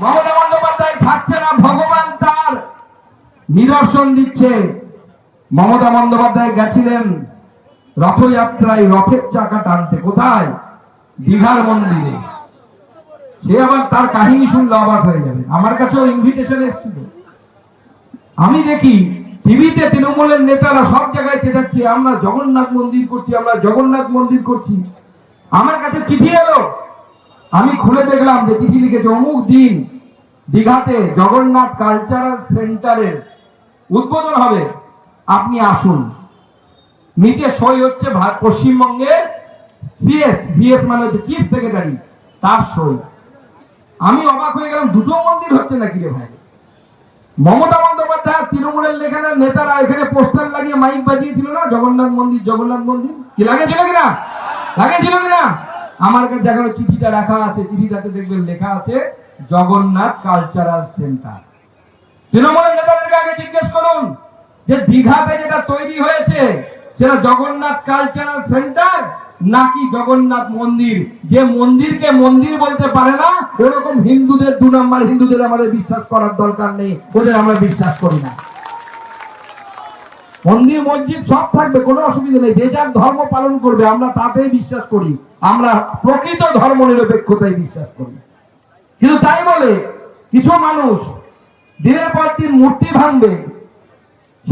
মমতা বন্দ্যোপাধ্যায় থাকছে না, ভগবান তার নিদর্শন দিচ্ছে। মমতা বন্দ্যোপাধ্যায় গেছিলেন রথযাত্রায় রথের চাকা টানতে। কোথায়? দীঘার মন্দিরে। সে আবার তার কাহিনী শুনলে অবাক হয়ে যাবে। আমার কাছেও ইনভিটেশন এসেছিল। আমি দেখি টিভিতে তৃণমূলের নেতারা সব জায়গায় চেঁচাচ্ছে, আমরা জগন্নাথ মন্দির করছি, আমরা জগন্নাথ মন্দির করছি। আমার কাছে চিঠি এলো। আমি খুলে দেখলাম যে চিঠি লিখেছে অমুক দিন দীঘাতে জগন্নাথ কালচারাল সেন্টারের উদ্বোধন হবে। আপনি আসুন। নিচে সই হচ্ছে পশ্চিমবঙ্গের সিএস সিএস মানে হচ্ছে চিফ সেক্রেটারি তার সই। আমি অবাক হয়ে গেলাম, দুটো মন্দির হচ্ছে নাকি রে ভাই? মমতা বন্দ্যোপাধ্যায়, তৃণমূলের লেখানের নেতারা এখানে পোস্টার লাগিয়ে মাইক বাজিয়েছিল না? জগন্নাথ মন্দির জগন্নাথ মন্দির? কি, লাগিয়েছিল কিনা? লাগিয়েছিল কিনা? আমার কাছে এখনও চিঠিটা রাখা আছে, চিঠিটাতে দেখবেন লেখা আছে, জগন্নাথ কালচারাল সেন্টার। তৃণমূলের নেতাদেরকে আগে জিজ্ঞেস করুন যে দীঘাতে যেটা তৈরি হয়েছে, সেটা জগন্নাথ কালচারাল সেন্টার নাকি জগন্নাথ মন্দির? যে মন্দিরকে মন্দির বলতে পারে না, ওরকম হিন্দুদের, দু নম্বর হিন্দুদের আমাদের বিশ্বাস করার দরকার নেই, ওদের আমরা বিশ্বাস করি না। মন্দির মসজিদ সব থাকবে, কোনো অসুবিধা নেই। যে যার ধর্ম পালন করবে, আমরা তাতেই বিশ্বাস করি। আমরা প্রকৃত ধর্ম নিরপেক্ষতায় বিশ্বাস করি। কিন্তু তাই বলে, কিছু মানুষ দিনের পর দিন মূর্তি ভাঙবে,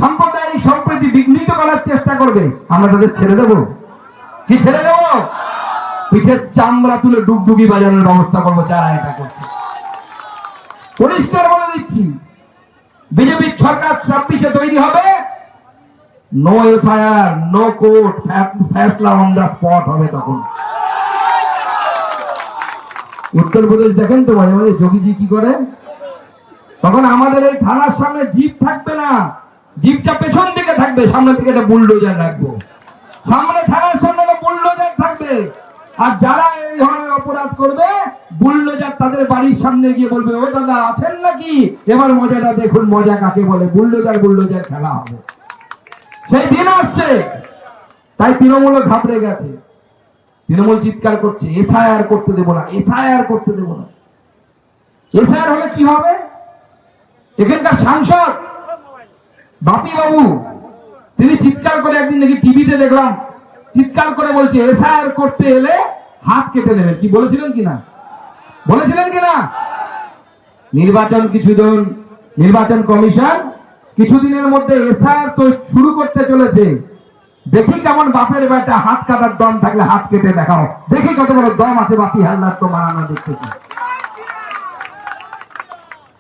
সাম্প্রদায়িক সম্প্রীতি বিঘ্নিত করার চেষ্টা করবে। আমরা তাদের ছেড়ে দেব? কি ছেড়ে দেব? পিঠের চামড়া তুলে ডুগডুগি বাজানোর ব্যবস্থা করব, যারা এটা করছে। পরিষ্কার বলে দিচ্ছি, বিজেপির সরকার ছাব্বিশে তৈরি হবে নো এফআইআর নো কোর্ট ফ্যাসলা অন দ্য স্পট হবে তখন। উত্তরপ্রদেশ দেখেন তো মাঝে মাঝে যোগীজি কি করে? তখন আমাদের এই থানার সামনে জিপ থাকবে না। জিপটা পেছন দিকে থাকবে, সামনে দিকে একটা বুলডোজার রাখব। সামনে থানার সামনে বুলডোজার থাকবে। আর যারা এই ধরনের অপরাধ করবে, বুলডোজার তাদের বাড়ির সামনে গিয়ে বলবে, ও দাদা, আছেন নাকি? এবার মজাটা দেখুন, মজা কাকে বলে? বুলডোজার বুলডোজার খেলা হবে। সেই দিন আসছে। তাই তৃণমূল ঘাবড়ে গেছে। তৃণমূল চিৎকার করছে, এসআইআর করতে দেবো না, এসআইআর করতে দেবো না। এসআইআর হলে কি হবে? এখানকার সাংসদ বাপি বাবু তিনি চিৎকার করে একদিন নাকি টিভিতে দেখলাম, চিৎকার করে বলছে, এসআইআর করতে এলে হাত কেটে নেবেন কি বলেছিলেন কিনা বলেছিলেন কিনা নির্বাচন কিছুদিন নির্বাচন কমিশন কিছুদিনের মধ্যে এসআইআর তো শুরু করতে চলেছে। দেখি কেমন বাপের বেটা হাত কাটার দম থাকলে হাত কেটে দেখাও। দেখি কত বড় দম আছে বাপি হাল্লার তো মারানো দেখতে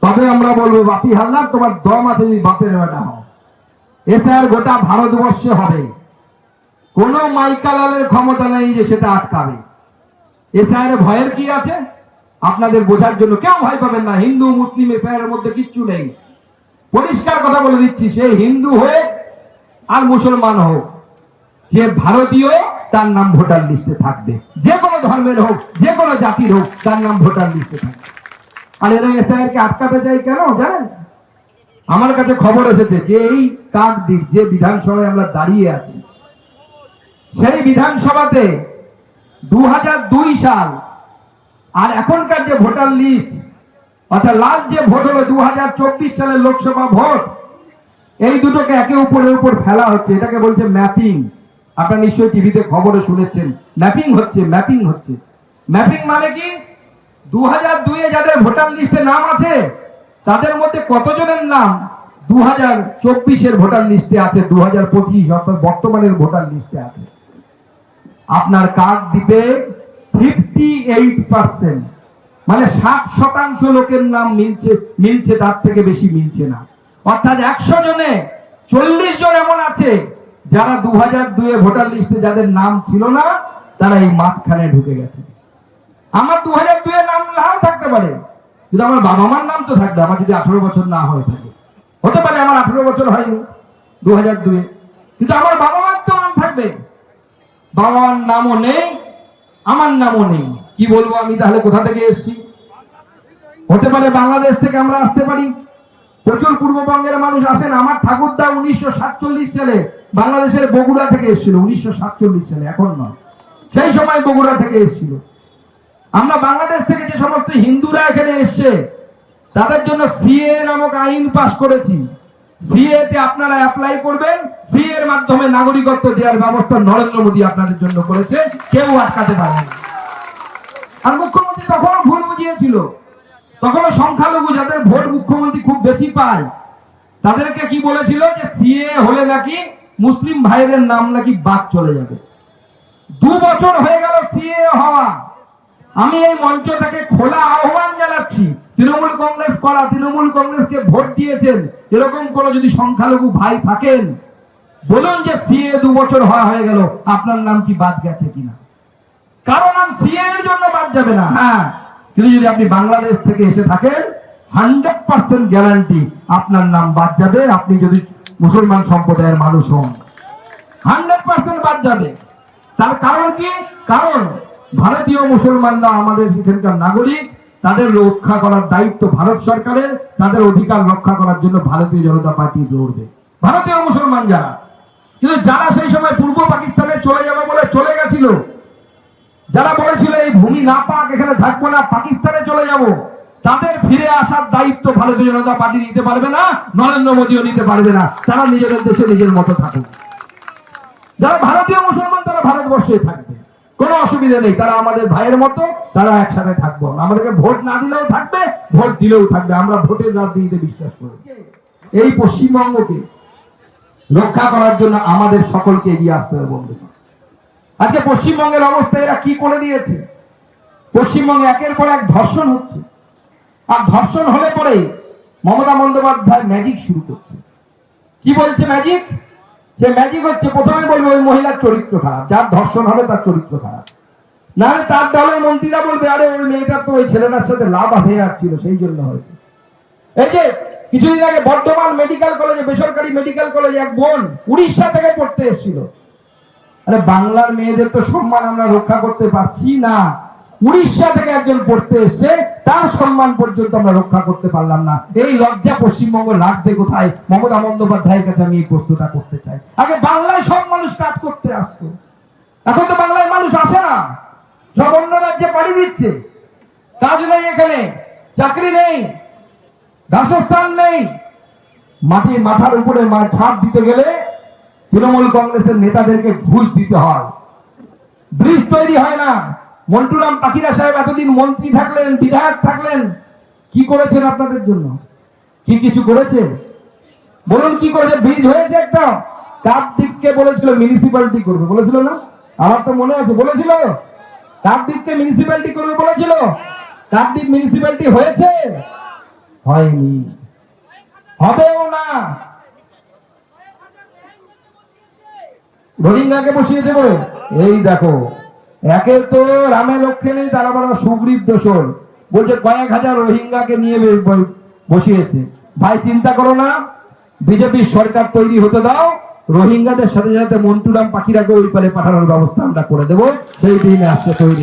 তবে আমরা বলব, বাপি হালদার, তোমার দম আছে যদি বাপের বেটা হও এসআর গোটা ভারতবর্ষে হবে। কোন মাইকালালের ক্ষমতা নেই যে সেটা আটকাবে। এসআর ভয়ের কি আছে? আপনাদের বোঝার জন্য কেউ ভয় পাবেন না। হিন্দু, মুসলিম এসআর মধ্যে কিচ্ছু নেই। পরিষ্কার কথা বলে দিচ্ছি, সে হিন্দু হয়ে আর মুসলমান হোক, যে ভারতীয়, তার নাম ভোটার লিস্টে থাকবে। যে কোনো ধর্মের হোক, যে কোনো জাতির হোক, তার নাম ভোটার লিস্টে থাকবে। আর এরা এসআইআর কে আটকাতে চাই কেন, জানেন? আমার কাছে খবর এসেছে যে এই কাকদ্বীপ, যে বিধানসভায় আমরা দাঁড়িয়ে আছি, সেই বিধানসভাতে দু হাজার দুই সাল আর এখনকার যে ভোটার লিস্ট অর্থাৎ লাস্ট যে ভোট হলো দু হাজার চব্বিশ সালের লোকসভা ভোট, এই দুটোকে একে উপরের উপর ফেলা হচ্ছে, এটাকে বলছে ম্যাপিং আপনারা নিশ্চয়ই টিভিতে খবরে শুনেছেন। ম্যাপিং হচ্ছে ম্যাপিং হচ্ছে। ম্যাপিং মানে কি? দু হাজার দুইয়ে যাদের ভোটার লিস্টে নাম আছে, তাদের মধ্যে কতজনের নাম দু হাজার চব্বিশের ভোটার লিস্টে আছে দু হাজার পঁচিশ অর্থাৎ বর্তমানের ভোটার লিস্টে আছে? আপনার কার্ড দিতে ফিফটি এইট পার্সেন্ট মানে ষাট শতাংশ লোকের নাম মিলছে মিলছে, তার থেকে বেশি মিলছে না। অর্থাৎ একশো জনে, চল্লিশ জন এমন আছে, যারা দু হাজার দুয়ে ভোটার লিস্টে যাদের নাম ছিল না, তারা এই মাঝখানে ঢুকে গেছে। আমার দু হাজার দুয়ে নাম নাও থাকতে পারে, কিন্তু আমার বাবা মার নাম তো থাকবে, আমার যদি আঠারো বছর না হয়ে থাকে হতে পারে আমার আঠারো বছর হয়নি দু হাজার দুয়ে কিন্তু আমার বাবা মার তো নাম থাকবে। বাবা মার নামও নেই, আমার নামও নেই। কি বলব আমি তাহলে কোথা থেকে এসেছি? হতে পারে বাংলাদেশ থেকে আমরা আসতে পারি। প্রচুর পূর্ববঙ্গের মানুষ আসেন। আমার ঠাকুরদা উনিশশো সাতচল্লিশ সালে বাংলাদেশের বগুড়া থেকে এসেছিল। উনিশশো সাতচল্লিশ সালে, এখন নয়। সেই সময় বগুড়া থেকে এসেছিল। আমরা বাংলাদেশ থেকে যে সমস্ত হিন্দুরা এখানে এসছে, তাদের জন্য সিএ নামক আইন পাশ করেছি। সিএ তে আপনারা অ্যাপ্লাই করবেন। সিএ এর মাধ্যমে নাগরিকত্ব দেওয়ার ব্যবস্থা নরেন্দ্র মোদী আপনাদের জন্য করেছে। কেউ আটকাতে পারেনি। আর মুখ্যমন্ত্রী তখনও ভুল বুঝিয়েছিল। তখনও সংখ্যালঘু যাদের ভোট মুখ্যমন্ত্রী খুব বেশি পায়, তাদেরকে কি বলেছিল যে সিএ হলে নাকি মুসলিম ভাইদের নাম নাকি বাদ চলে যাবে। দু বছর হয়ে গেল সিএ হওয়া। আমি এই মঞ্চটাকে খোলা আহ্বান জানাচ্ছি, তৃণমূল কংগ্রেস করা, তৃণমূল কংগ্রেসকে ভোট দিয়েছেন, এরকম কোন যদি সংখ্যালঘু ভাই থাকেন, বলুন যে সিএ দু বছর হওয়া হয়ে গেল, আপনার নাম কি বাদ গেছে কিনা? কারও নাম সিএ এর জন্য বাদ যাবে না। হ্যাঁ। কিন্তু যদি আপনি বাংলাদেশ থেকে এসে থাকেন হান্ড্রেড পার্সেন্ট গ্যারান্টি আপনার নাম বাদ যাবে। আপনি যদি মুসলমান সম্প্রদায়ের মানুষ হন হান্ড্রেড পার্সেন্ট বাদ যাবে। তার কারণ কি? কারণ ভারতীয় মুসলমানরা আমাদের এখানকার নাগরিক, তাদের রক্ষা করার দায়িত্ব ভারত সরকারের, তাদের অধিকার রক্ষা করার জন্য ভারতীয় জনতা পার্টি লড়বে ভারতীয় মুসলমান যারা, কিন্তু যারা সেই সময় পূর্ব পাকিস্তানে চলে যাবে বলে চলে গেছিল যারা বলেছিল এই ভূমি না পাক, এখানে থাকব না, পাকিস্তানে চলে যাব। তাদের ফিরে আসার দায়িত্ব ভারতীয় জনতা পার্টি নিতে পারবে না, নরেন্দ্র মোদীও নিতে পারবে না। তারা নিজেদের দেশে নিজের মতো থাকুক। যারা ভারতীয় মুসলমান, তারা ভারতবর্ষে থাকবে। কোনো অসুবিধা নেই, তারা আমাদের ভাইয়ের মতো, তারা একসাথে থাকব। আমাদেরকে ভোট না দিলেও থাকবে, ভোট দিলেও থাকবে। আমরা ভোটের রাজনীতিতে বিশ্বাস করি। এই পশ্চিমবঙ্গকে রক্ষা করার জন্য আমাদের সকলকে এগিয়ে আসতে হবে বন্ধু আজকে পশ্চিমবঙ্গের অবস্থা এরা কি করে দিয়েছে? পশ্চিমবঙ্গে একের পর এক ধর্ষণ হচ্ছে। আর ধর্ষণ হলে পরে মমতা বন্দ্যোপাধ্যায় ম্যাজিক শুরু করছে। কি বলছে ম্যাজিক যে ম্যাজিক হচ্ছে, প্রথমে বলবে ওই মহিলার চরিত্র খারাপ, যার ধর্ষণ হবে তার চরিত্র খারাপ। নাহলে তার দলের মন্ত্রীরা বলবে, আরে, ওই মেয়েটা তো ওই ছেলেটার সাথে লাভ হয়ে যাচ্ছিল সেই জন্য হয়েছে। এই যে কিছুদিন আগে বর্ধমান মেডিকেল কলেজে বেসরকারি মেডিকেল কলেজে এক বোন উড়িষ্যা থেকে পড়তে এসেছিল। আরে বাংলার মেয়েদের তো সম্মান আমরা রক্ষা করতে পারছি না। উড়িষ্যা থেকে একজন পড়তে এসছে তার সম্মান পর্যন্ত আমরা রক্ষা করতে পারলাম না। এই লজ্জা পশ্চিমবঙ্গ রাখবে কোথায়? মমতা বন্দ্যোপাধ্যায়ের কাছে আমি এই প্রশ্নটা করতে চাই। আগে বাংলায় সব মানুষ কাজ করতে আসতো। এখন তো বাংলায় মানুষ আসে না। সব অন্য রাজ্যে পাড়ি দিচ্ছে। কাজ নেই এখানে, চাকরি নেই, বাসস্থান নেই। মাটির মাথার উপরে ছাদ দিতে গেলে তৃণমূল কংগ্রেসের নেতাদেরকে ঘুষ দিতে হয়। ব্রিজ তৈরি হয় না। মন্টুরাম পাখিরা সাহেব এতদিন মন্ত্রী থাকলেন, বিধায়ক থাকলেন, কি করেছেন আপনাদের জন্য? কি কিছু করেছে বলুন কি করেছে? ব্রিজ হয়েছে একটা। কাকদ্বীপকে বলেছিল মিউনিসিপ্যালিটি করবে। বলেছিল না? আমার তো মনে আছে, বলেছিল। কাকদ্বীপকে মিউনিসিপ্যালিটি করবে বলেছিল। কাকদ্বীপ মিউনিসিপ্যালিটি হয়েছে? হয়নি। হবেও না। রোহিঙ্গাকে বসিয়েছে বলে এই দেখো একে তো রামে লক্ষ্যে নেই, তারা বড় সুগ্রীব দোষর। বলছে, কয়েক হাজার রোহিঙ্গাকে নিয়ে বসিয়েছে। ভাই, চিন্তা করো না বিজেপির সরকার তৈরি হতে দাও, রোহিঙ্গাদের সাথে সাথে মন্টুরাম পাখিরাকে ওই পারে পাঠানোর ব্যবস্থা আমরা করে দেবো। সেই দিন আসছে তৈরি।